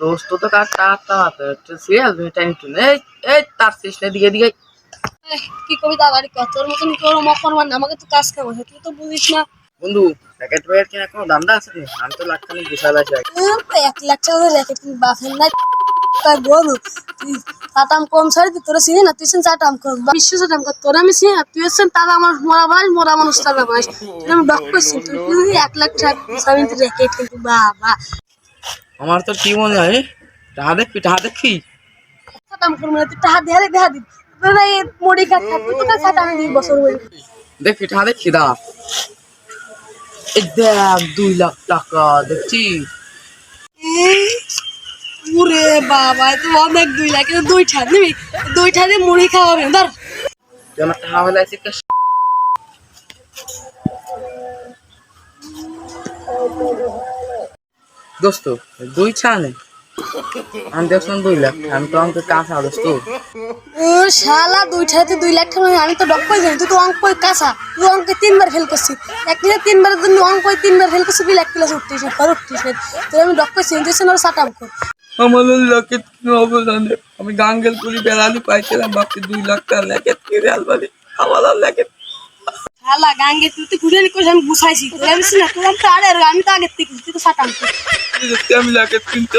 দোস্ত তো কাটটা আটটা হাতে সিরিয়াস টাইম টু এই এই তার শেষনে দিকে দিকে। কি কবিতা বাড়ি কত তোর মতন কি ওরম অপমান আমাকে তো কাজ কাম আছে তুই তো বুঝিস না। বন্ধু প্যাকেট প্যাকেট কিনা কোনো দামটা আছে? আমি তো লাখখানি বিশাল আছে। এক লাখ টাকা করে তুই বাপের না তাই বলু তুই চাটাম কম ছাড়ি তুই তোরা চিনি না তুই শুন চাটাম কম বিশ্ব চাটাম কর তোরা আমি চিনি না তুই হচ্ছেন তারা আমার মরা বাস মরা মানুষ তারা বাস। তুই আমি ডক করছি তুই তুই এক লাখ টাকা আমি তো রেখে কিন্তু বাবা। আমার তো কি মনে হয়? টাহা দেখবি টাহা দেখবি চাটাম করব না তুই টাহা দেয়া দেয়া দিবি তোরা এই মুড়ি খাচ্ছা তুই তো চাটাম দিবি বছর দেখবি টাহা দেখবি দা দেখ দুই লাখ টাকা দেখছি ওরে বাবা তুই অনেক দুই লাখ কিন্তু দুই ঠান নিবি? দুই ঠানে মুড়ি খাওয়াবে ধর। আমার টাহা হলে দোস্ত দুই ছানে আমি দেখছিলাম দুই লাখ আমি তো আমাকে কাঁচা দোস্ত। ও শালা দুই ঠাতে দুই লাখ টাকা আমি তো ডক করে জানি তুই তো অঙ্ক কাঁচা। তুই অঙ্কে তিনবার ফেল করছিস। এক মিনিট তিনবারের জন্য অঙ্ক তিনবার ফেল করছিস বিল এক ক্লাস উঠতিস পর উঠতিস তুই আমি ডক করছি তুই সেন সাটাম কর। আমার লকেট অবদানে? আমি গাঙ্গেল করি বেড়ালি পাইছিলাম বাপকে দুই লাখ টাকা লেখেত কিনে আলবানি আমার আর লেখেত শালা গাঙ্গে তুই তো ঘুরে কইস আমি গুছাইছি। তুই আমি না তুই আমি তো আরে আমি তো আগের থেকে তুই তো সাটাম আমি লেখেত কিনতে